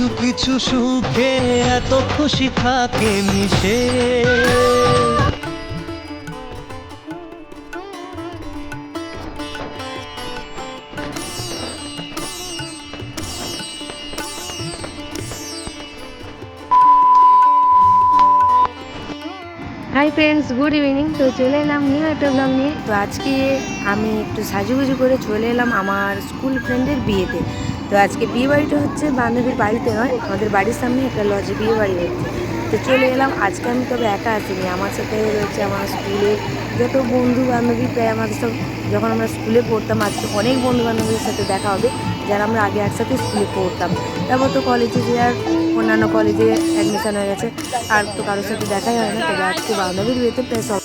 কিছু কিছু সুখে এত খুশি থাকে মিশে। হাই ফ্রেন্ডস গুড ইভিনিং তো চলে এলাম নিউ একটা ব্লগ নিয়ে। তো আজকে আমি একটু সাজুগুজু করে চলে এলাম আমার স্কুল ফ্রেন্ডের বিয়েতে। তো আজকে বিয়ে বাড়িটা হচ্ছে বান্ধবীর বাড়িতে নয়, আমাদের বাড়ির সামনে একটা লজে বিয়ে বাড়ি হচ্ছে। তো চলে এলাম, আজকে আমি তবে একা আসিনি, আমার সাথে রয়েছে আমার স্কুলে যত বন্ধু বান্ধবী প্রায় আমাদের সব যখন আমরা স্কুলে পড়তাম, আজকে অনেক বন্ধু বান্ধবীর সাথে দেখা হবে, যারা আমরা আগে একসাথে স্কুলে পড়তাম। তারপর তো কলেজে যে আর অন্যান্য কলেজে অ্যাডমিশন হয়ে গেছে, আর তো কারোর সাথে দেখাই হয় না, তবে আজকে বান্ধবীর বিয়েতে প্রায় সব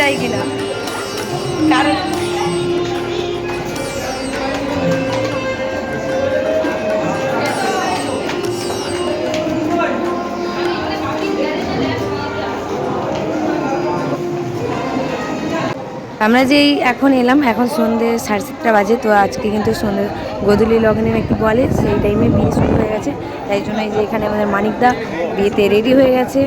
চাই কিনা কারণ আমরা যেই এখন এলাম, এখন সন্ধ্যে সাড়ে সাতটা বাজে, তো আজকে কিন্তু সন্ধ্যে গোধূলি লগ্নের একটু বলে, সেই টাইমে বিয়ে শুরু হয়ে গেছে। তাই জন্য এই যে এখানে আমাদের মানিকদা বিয়েতে রেডি হয়ে গেছে।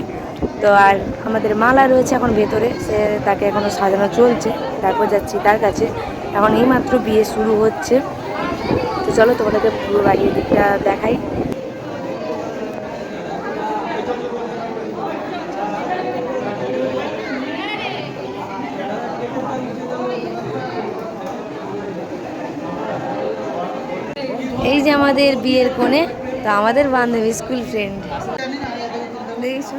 তো আর আমাদের মালা রয়েছে এখন ভেতরে, সে তাকে এখনও সাজানো চলছে। তারপর যাচ্ছি তার কাছে। এখন এইমাত্র বিয়ে শুরু হচ্ছে। তো চলো তোমাদেরকে পুরো বাড়ির দিকটা দেখাই। এই যে আমাদের বিয়ের কোণে, তো আমাদের বান্ধবী স্কুল ফ্রেন্ড দেখেছ?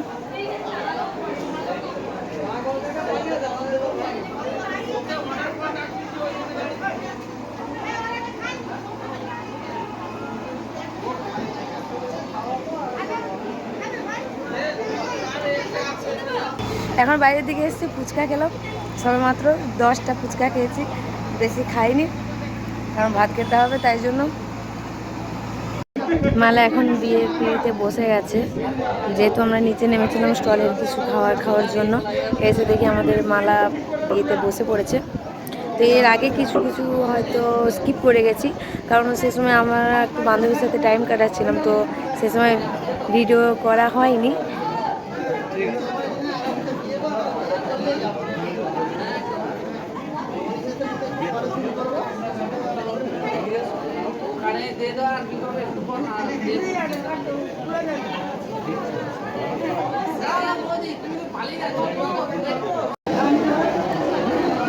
এখন বাইরের দিকে এসেছি, ফুচকা খেলাম। সবে মাত্র দশটা ফুচকা খেয়েছি, বেশি খাইনি, কারণ ভাত খেতে হবে, তাই জন্য। মালা এখন বিয়ে পিড়িতে বসে গেছে। যেহেতু আমরা নিচে নেমেছিলাম স্টলের কিছু খাওয়ার খাওয়ার জন্য, এসে দেখি আমাদের মালা বিয়েতে বসে পড়েছে। তো এর আগে কিছু কিছু হয়তো স্কিপ করে গেছি, কারণ সে সময় আমরা একটু বান্ধবীর সাথে টাইম কাটাচ্ছিলাম, তো সে সময় ভিডিও করা হয়নি।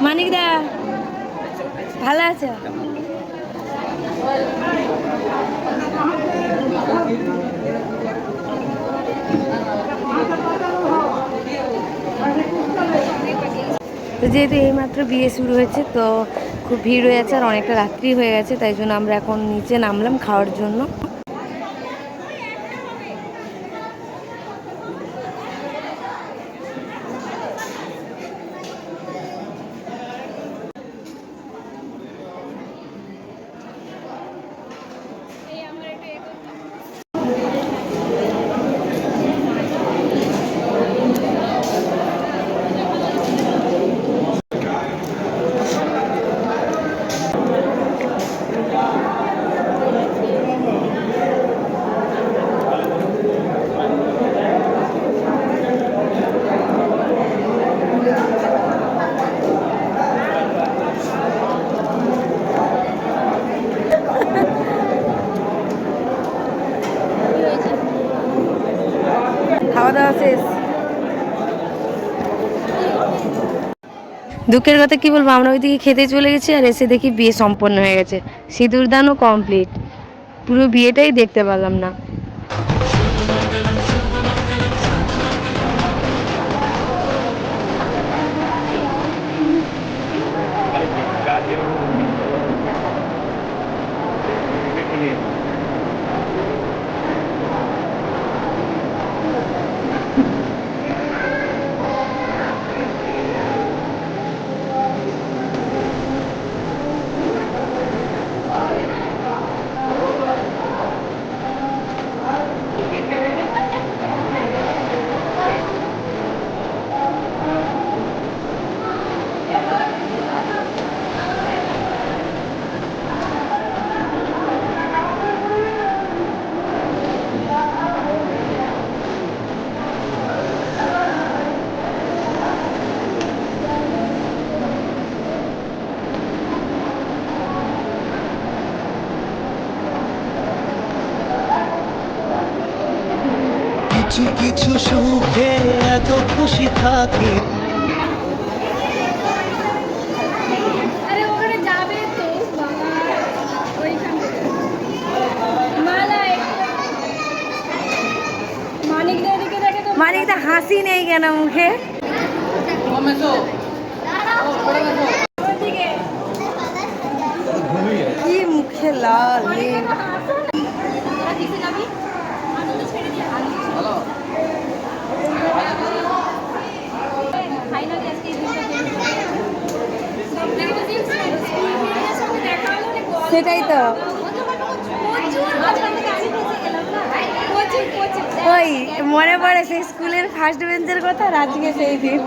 মানিক দা ভালো আছে? তো যেহেতু এইমাত্র বিয়ে শুরু হয়েছে, তো খুব ভিড় হয়ে গেছে আর অনেকটা রাত্রি হয়ে গেছে, তাই জন্য আমরা এখন নিচে নামলাম খাওয়ার জন্য। দুঃখের কথা কি বলব? আমরা ওইদিকে খেতে চলে গেছি আর এসে দেখি বিয়ে সম্পন্ন হয়ে গেছে। সিঁদুর দানও কমপ্লিট পুরো বিয়েটাই দেখতে পেলাম না। সুখে এত খুশি থাকি। মানিকদা হাসি নেই কেন মুখে? কি মুখে লাল এ। তোরা দিতে যাবি আনন্দ ছেড়ে দিয়ে আনন্দ ফাইনালি আজকে এই দিনটা দেখা হলো অনেক গল্প সেটাই তো প্রচুর মাঝখান থেকে আমি ফেঁসে গেলাম না প্রচুর তো। ওই, মনে পড়ে সেই স্কুলের ফার্স্ট বেঞ্চের কথা আর আজকে সেই দিন।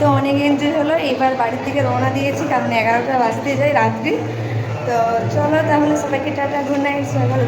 তো অনেক এনজয় হলো, এবার বাড়ির থেকে রওনা দিয়েছি, কারণ এগারোটা বাজতে যায় রাত্রি। তো চলো তাহলে সবাইকে টাটা গুড নাইট সবাই ভালো